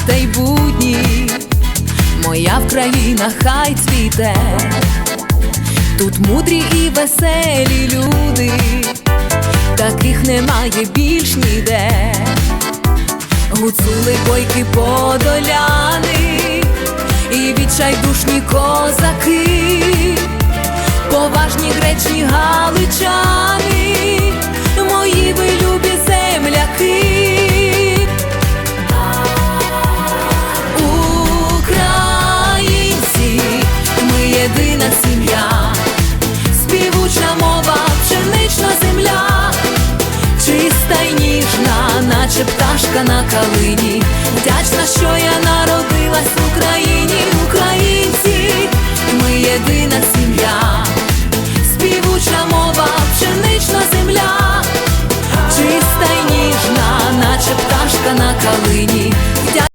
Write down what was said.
свята й будні, моя Вкраїна хай цвіте, тут мудрі і веселі люди, таких немає більш ніде. Гуцули бойки подоляни. І відчайдушні козаки, поважні гречні галичани, й ніжна, наче пташка на калині. Вдячна, що я народилась